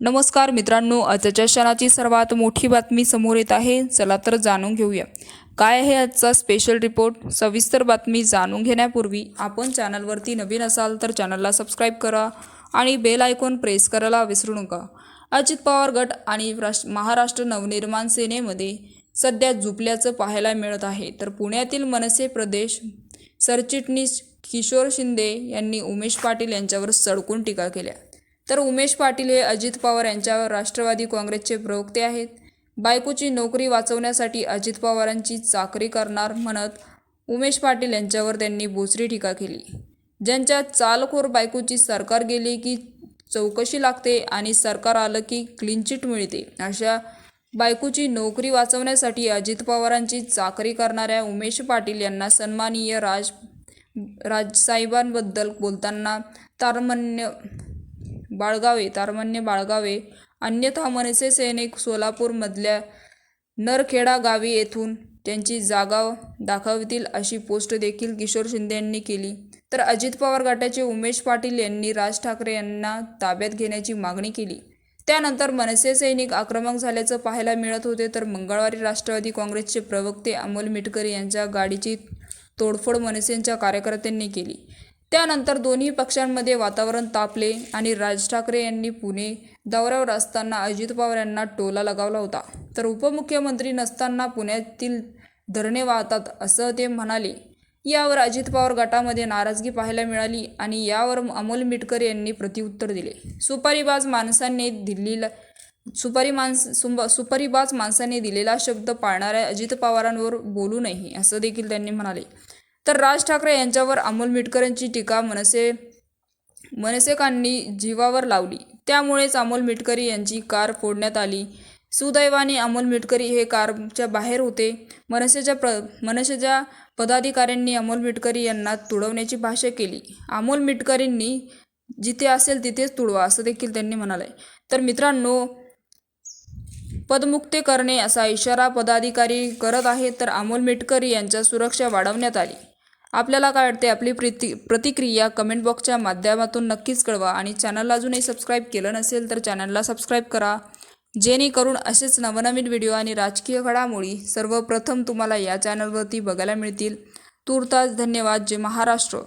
नमस्कार मित्रांनो आजच्या क्षणाची सर्वात मोठी बातमी समोर येत आहे. चला तर जाणून घेऊया. काय आहे आजचा स्पेशल रिपोर्ट सविस्तर बातमी जाणून घेण्यापूर्वी आपण चॅनलवरती नवीन असाल तर चॅनलला सबस्क्राईब करा आणि बेल आयकॉन प्रेस करायला विसरू नका. अजित पवार गट आणि राष्ट्र महाराष्ट्र नवनिर्माण सेनेमध्ये सध्या झुपल्याचं पाहायला मिळत आहे. तर पुण्यातील मनसे प्रदेश सरचिटणीस किशोर शिंदे यांनी उमेश पाटील यांच्यावर सडकून टीका केल्या. तर उमेश पाटील हे अजित पवार यांच्यावर राष्ट्रवादी काँग्रेसचे प्रवक्ते आहेत. बायकोची नोकरी वाचवण्यासाठी अजित पवारांची चाकरी करणार म्हणत उमेश पाटील यांच्यावर त्यांनी बोचरी टीका केली. ज्यांच्या चालखोर बायकोची सरकार गेली की चौकशी लागते आणि सरकार आलं की क्लीन चिट मिळते. अशा बायकोची नोकरी वाचवण्यासाठी अजित पवारांची चाकरी करणाऱ्या उमेश पाटील यांना सन्माननीय राज राजसाहेबांबद्दल बोलताना तारमन्य बाळगावे तारमन्य बाळगावे. अन्यथा मनसे सैनिक सोलापूरमधल्या नरखेडा गावी येथून त्यांची जागा दाखवतील अशी पोस्ट देखील किशोर शिंदे यांनी केली. तर अजित पवार गटाचे उमेश पाटील यांनी राज ठाकरे यांना ताब्यात घेण्याची मागणी केली. त्यानंतर मनसे सैनिक आक्रमक झाल्याचं पाहायला मिळत होते तर मंगळवारी राष्ट्रवादी काँग्रेसचे प्रवक्ते अमोल मिटकरी यांच्या गाडीची तोडफोड मनसेंच्या कार्यकर्त्यांनी केली. त्यानंतर दोन्ही पक्षांमध्ये वातावरण तापले आणि राज ठाकरे यांनी पुणे दौऱ्यावर असताना अजित पवार यांना टोला लगावला होता. तर उपमुख्यमंत्री नसताना पुण्यातील धरणे वाहतात असं ते म्हणाले. यावर अजित पवार गटामध्ये नाराजगी पाहायला मिळाली आणि यावर अमोल मिटकर यांनी प्रत्युत्तर दिले. सुपारीबाज माणसांनी दिल्लीला सुपारी माणस सुंबा सुपारीबाज माणसांनी दिलेला शब्द पाळणाऱ्या अजित पवारांवर बोलू नये असं देखील त्यांनी म्हणाले. तर राज ठाकरे यांच्यावर अमोल मिटकरांची टीका मनसे मनसेकांनी जीवावर लावली. त्यामुळेच अमोल मिटकरी यांची कार फोडण्यात आली. सुदैवाने अमोल मिटकरी हे कारच्या बाहेर होते. मनसेच्या प्र मनसेच्या पदाधिकाऱ्यांनी अमोल मिटकरी यांना तुडवण्याची भाषा केली. अमोल मिटकरींनी जिथे असेल तिथेच तुडवा असं देखील त्यांनी म्हणाले. तर मित्रांनो पदमुक्ते करणे असा इशारा पदाधिकारी करत आहेत तर अमोल मिटकरी यांच्या सुरक्षा वाढवण्यात आली. आपल्याला काय वाटते? आपली प्रीती प्रतिक्रिया कमेंट बॉक्सच्या माध्यमातून नक्कीच कळवा आणि चॅनलला अजूनही सबस्क्राईब केलं नसेल तर चॅनलला सबस्क्राईब करा. जेणेकरून असेच नवनवीन व्हिडिओ आणि राजकीय घडामोडी सर्वप्रथम तुम्हाला या चॅनलवरती बघायला मिळतील. तूर्तास धन्यवाद. जे महाराष्ट्र.